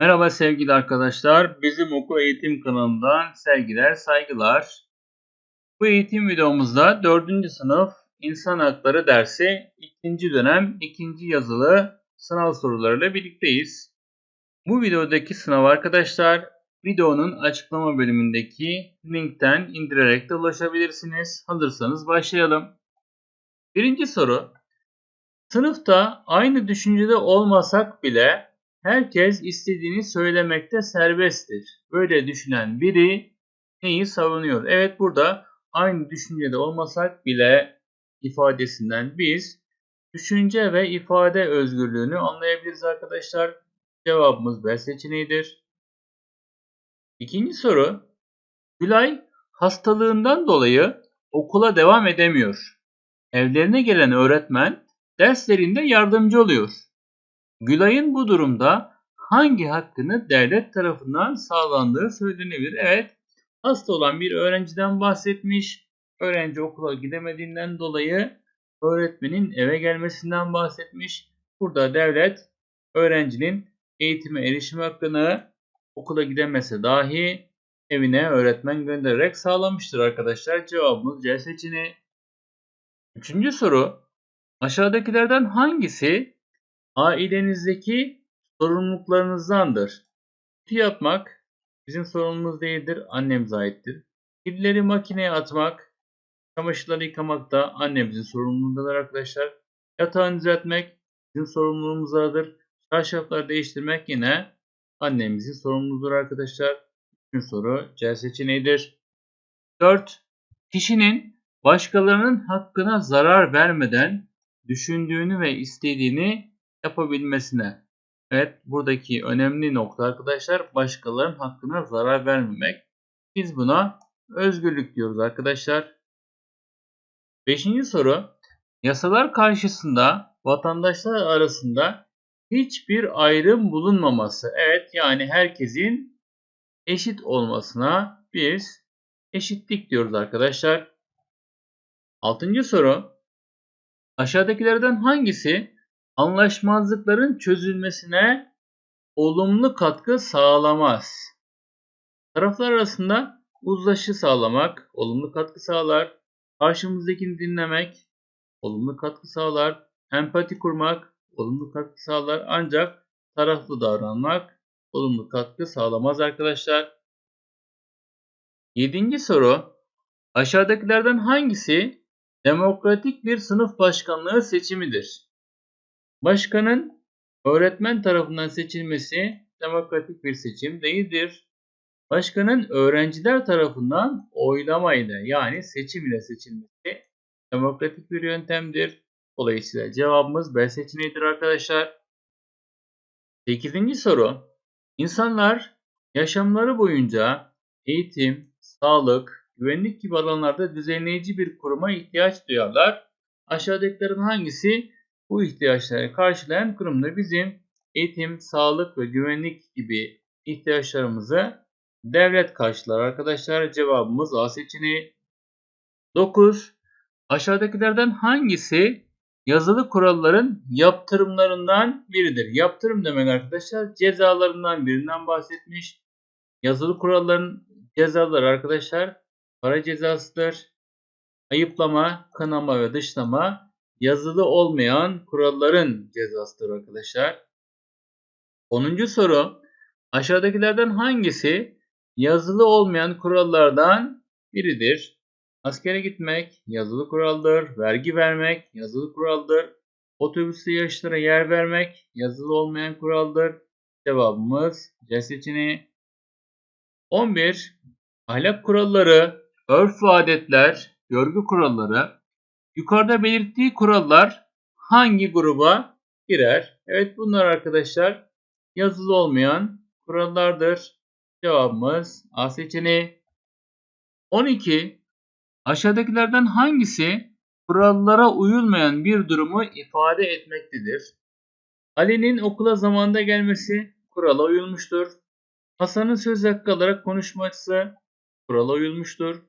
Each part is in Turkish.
Merhaba sevgili arkadaşlar. Bizim Okul Eğitim kanalından sevgiler, saygılar. Bu eğitim videomuzda 4. sınıf İnsan Hakları dersi 2. dönem 2. yazılı sınav sorularıyla birlikteyiz. Bu videodaki sınav arkadaşlar videonun açıklama bölümündeki linkten indirerek de ulaşabilirsiniz. Hazırsanız başlayalım. Birinci soru. Sınıfta aynı düşüncede olmasak bile herkes istediğini söylemekte serbesttir. Böyle düşünen biri neyi savunuyor? Evet burada aynı düşüncede olmasak bile ifadesinden biz düşünce ve ifade özgürlüğünü anlayabiliriz arkadaşlar. Cevabımız B seçeneğidir. İkinci soru. Gülay hastalığından dolayı okula devam edemiyor. Evlerine gelen öğretmen derslerinde yardımcı oluyor. Gülay'ın bu durumda hangi hakkını devlet tarafından sağlandığı söylenebilir. Evet, hasta olan bir öğrenciden bahsetmiş. Öğrenci okula gidemediğinden dolayı öğretmenin eve gelmesinden bahsetmiş. Burada devlet öğrencinin eğitime erişim hakkını okula gidemese dahi evine öğretmen göndererek sağlamıştır arkadaşlar. Cevabımız C seçeneği. Üçüncü soru. Aşağıdakilerden hangisi ailenizdeki sorumluluklarınızdandır? Ütü yapmak bizim sorumluluğumuz değildir, annemize aittir. Kirleri makineye atmak, çamaşırları yıkamak da annemizin sorumluluğundadır arkadaşlar. Yatağını düzeltmek bizim sorumluluğumuzdadır. Çarşafları değiştirmek yine annemizin sorumluluğudur arkadaşlar. Üçüncü soru C seçeneğidir. 4. Kişinin başkalarının hakkına zarar vermeden düşündüğünü ve istediğini yapabilmesine. Evet buradaki önemli nokta arkadaşlar başkalarının hakkına zarar vermemek. Biz buna özgürlük diyoruz arkadaşlar. Beşinci soru. Yasalar karşısında vatandaşlar arasında hiçbir ayrım bulunmaması. Evet yani herkesin eşit olmasına biz eşitlik diyoruz arkadaşlar. Altıncı soru. Aşağıdakilerden hangisi anlaşmazlıkların çözülmesine olumlu katkı sağlamaz? Taraflar arasında uzlaşı sağlamak olumlu katkı sağlar. Karşımızdakini dinlemek olumlu katkı sağlar. Empati kurmak olumlu katkı sağlar. Ancak taraflı davranmak olumlu katkı sağlamaz arkadaşlar. Yedinci soru. Aşağıdakilerden hangisi demokratik bir sınıf başkanlığı seçimidir. Başkanın öğretmen tarafından seçilmesi demokratik bir seçim değildir. Başkanın öğrenciler tarafından oylamayla yani seçim ile seçilmesi demokratik bir yöntemdir. Dolayısıyla cevabımız B seçeneğidir arkadaşlar. 8. soru. İnsanlar yaşamları boyunca eğitim, sağlık, güvenlik gibi alanlarda düzenleyici bir kuruma ihtiyaç duyarlar. Aşağıdakilerin hangisi bu ihtiyaçları karşılayan kurumdur? Bizim eğitim, sağlık ve güvenlik gibi ihtiyaçlarımızı devlet karşılar arkadaşlar. Cevabımız A seçeneği. 9. Aşağıdakilerden hangisi yazılı kuralların yaptırımlarından biridir? Yaptırım demek arkadaşlar cezalarından birinden bahsetmiş. Yazılı kuralların cezaları arkadaşlar para cezasıdır. Ayıplama, kanama ve dışlama yazılı olmayan kuralların cezasıdır arkadaşlar. 10. soru. Aşağıdakilerden hangisi yazılı olmayan kurallardan biridir? Askere gitmek yazılı kuraldır. Vergi vermek yazılı kuraldır. Otobüste yaşlara yer vermek yazılı olmayan kuraldır. Cevabımız C seçeneği. 11. Ahlak kuralları Örf ve adetler, görgü kuralları. Yukarıda belirttiği kurallar hangi gruba girer? Evet bunlar arkadaşlar yazılı olmayan kurallardır. Cevabımız A seçeneği. 12. Aşağıdakilerden hangisi kurallara uyulmayan bir durumu ifade etmektedir? Ali'nin okula zamanında gelmesi kurala uyulmuştur. Hasan'ın söz hakkı alarak konuşması kurala uyulmuştur.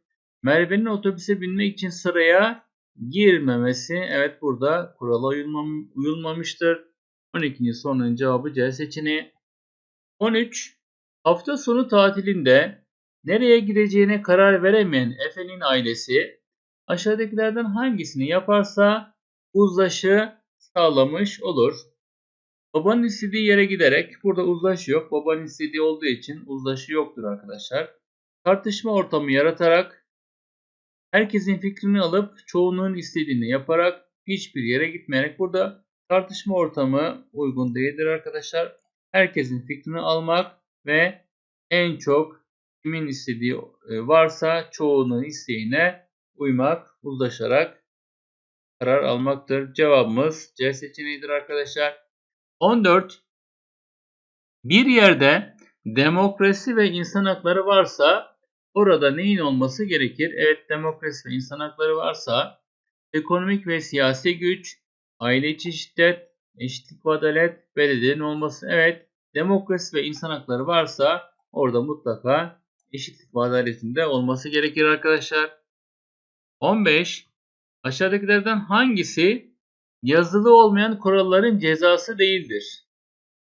Merve'nin otobüse binmek için sıraya girmemesi evet burada kurala uyulmam, uyulmamıştır. 12. sorunun cevabı C seçeneği. 13. Hafta sonu tatilinde nereye gideceğine karar veremeyen Efe'nin ailesi aşağıdakilerden hangisini yaparsa uzlaşı sağlamış olur. Babanın istediği yere giderek burada uzlaşı yok. Babanın istediği olduğu için uzlaşı yoktur arkadaşlar. Tartışma ortamı yaratarak herkesin fikrini alıp çoğunluğun istediğini yaparak hiçbir yere gitmeyerek burada tartışma ortamı uygun değildir arkadaşlar. Herkesin fikrini almak ve en çok kimin istediği e, varsa çoğunun isteğine uymak, uzlaşarak karar almaktır. Cevabımız C seçeneğidir arkadaşlar. 14. Bir yerde demokrasi ve insan hakları varsa orada neyin olması gerekir? Evet demokrasi ve insan hakları varsa ekonomik ve siyasi güç, aile içi şiddet, eşitlik ve adalet, belediyenin olması. Evet demokrasi ve insan hakları varsa orada mutlaka eşitlik ve adaletinde olması gerekir arkadaşlar. 15. Aşağıdakilerden hangisi yazılı olmayan kuralların cezası değildir?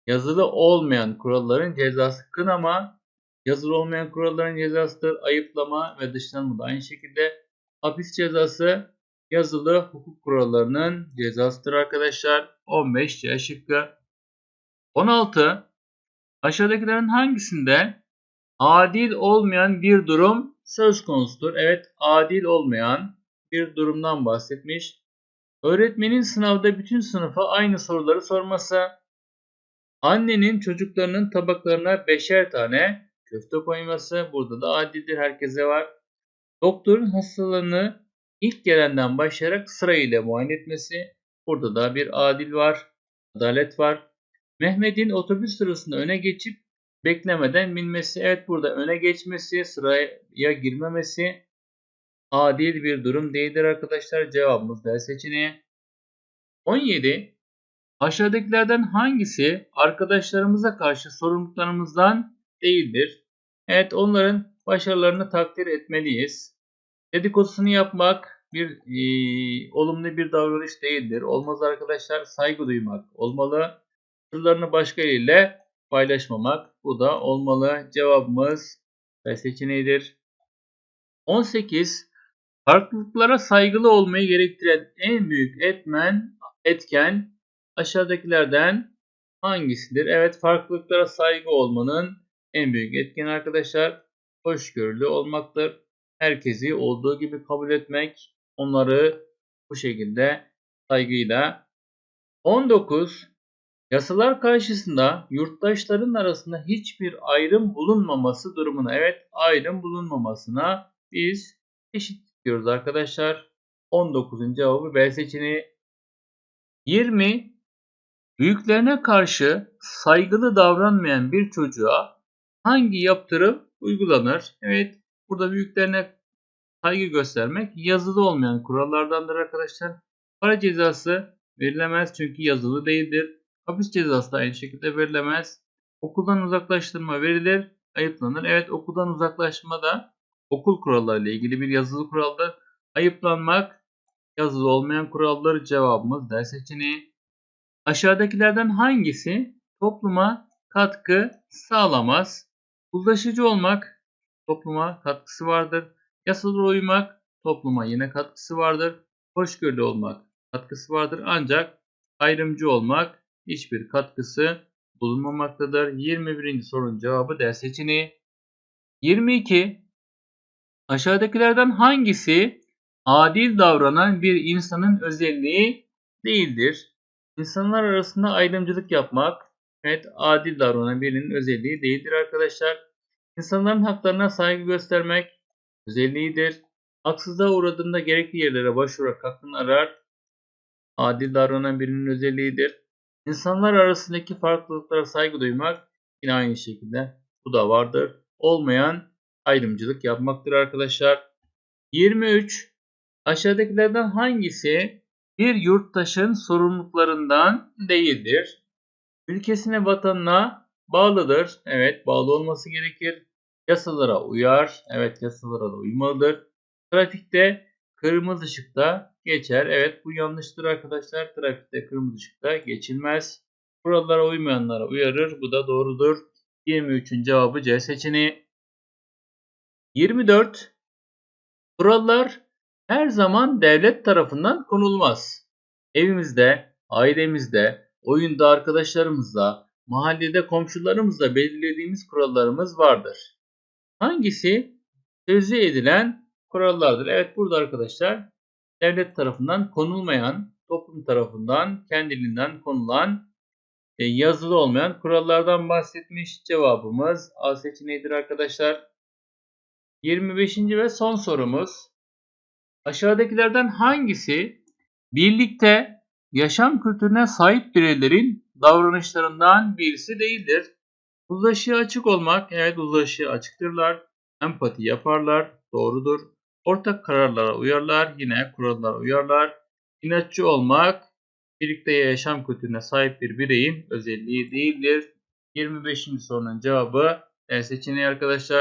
Yazılı olmayan kuralların cezası kınama, yazılı olmayan kuralların cezasıdır. Ayıplama ve dışlanma da aynı şekilde hapis cezası yazılı hukuk kurallarının cezasıdır arkadaşlar. 15 C şıkkı. 16. Aşağıdakilerin hangisinde adil olmayan bir durum söz konusudur? Evet adil olmayan bir durumdan bahsetmiş. Öğretmenin sınavda bütün sınıfa aynı soruları sorması. Annenin çocuklarının tabaklarına beşer tane köfte koyması. Burada da adildir herkese var. Doktorun hastalarını ilk gelenden başlayarak sırayla muayene etmesi. Burada da bir adil var. Adalet var. Mehmet'in otobüs sırasında öne geçip beklemeden binmesi. Evet burada öne geçmesi, sıraya girmemesi adil bir durum değildir arkadaşlar. Cevabımız D seçeneği. 17. Aşağıdakilerden hangisi arkadaşlarımıza karşı sorumluluklarımızdan değildir? Evet onların başarılarını takdir etmeliyiz. Dedikodusunu yapmak bir e, olumlu bir davranış değildir. Olmaz arkadaşlar saygı duymak olmalı. Sırlarını başkalarıyla paylaşmamak bu da olmalı. Cevabımız B seçeneğidir. 18. Farklılıklara saygılı olmayı gerektiren en büyük etmen, etken aşağıdakilerden hangisidir? Evet farklılıklara saygı olmanın en büyük etken arkadaşlar hoşgörülü olmaktır. Herkesi olduğu gibi kabul etmek, onları bu şekilde saygıyla. 19. Yasalar karşısında yurttaşların arasında hiçbir ayrım bulunmaması durumuna, evet ayrım bulunmamasına biz eşit diyoruz arkadaşlar. 19'un cevabı B seçeneği. 20. Büyüklerine karşı saygılı davranmayan bir çocuğa hangi yaptırım uygulanır? Evet burada büyüklerine saygı göstermek yazılı olmayan kurallardandır arkadaşlar. Para cezası verilemez çünkü yazılı değildir. Hapis cezası da aynı şekilde verilemez. Okuldan uzaklaştırma verilir, ayıplanır. Evet okuldan uzaklaşma da okul kuralları ile ilgili bir yazılı kuraldır. Ayıplanmak yazılı olmayan kuralları cevabımız D seçeneği. Aşağıdakilerden hangisi topluma katkı sağlamaz? Uzlaşıcı olmak topluma katkısı vardır. Yasalara uymak topluma yine katkısı vardır. Hoşgörülü olmak katkısı vardır. Ancak ayrımcı olmak hiçbir katkısı bulunmamaktadır. 21. sorunun cevabı D seçeneği. 22. Aşağıdakilerden hangisi adil davranan bir insanın özelliği değildir? İnsanlar arasında ayrımcılık yapmak, evet adil davranan birinin özelliği değildir arkadaşlar. İnsanların haklarına saygı göstermek özelliğidir. Haksızlığa uğradığında gerekli yerlere başvurarak hakkını arar, adil davranan birinin özelliğidir. İnsanlar arasındaki farklılıklara saygı duymak yine aynı şekilde bu da vardır. Olmayan ayrımcılık yapmaktır arkadaşlar. 23. Aşağıdakilerden hangisi bir yurttaşın sorumluluklarından değildir? Ülkesine vatanına bağlıdır. Evet bağlı olması gerekir. Yasalara uyar. Evet yasalara da uymalıdır. Trafikte kırmızı ışıkta geçer. Evet bu yanlıştır arkadaşlar. Trafikte kırmızı ışıkta geçilmez. Kurallara uymayanlara uyarır. Bu da doğrudur. 23'ün cevabı C seçeneği. 24. Kurallar her zaman devlet tarafından konulmaz. Evimizde, ailemizde, oyunda arkadaşlarımızla, mahallede komşularımızla belirlediğimiz kurallarımız vardır. Hangisi sözü edilen kurallardır? Evet burada arkadaşlar devlet tarafından konulmayan, toplum tarafından kendiliğinden konulan e, yazılı olmayan kurallardan bahsetmiş. Cevabımız A seçeneğidir arkadaşlar. 25. ve son sorumuz. Aşağıdakilerden hangisi birlikte yaşam kültürüne sahip bireylerin davranışlarından birisi değildir? Uzlaşıya açık olmak, evet uzlaşıya açıktırlar. Empati yaparlar, doğrudur. Ortak kararlara uyarlar, yine kurallara uyarlar. İnatçı olmak, birlikte yaşam kültürüne sahip bir bireyin özelliği değildir. 25. sorunun cevabı E seçeneği arkadaşlar.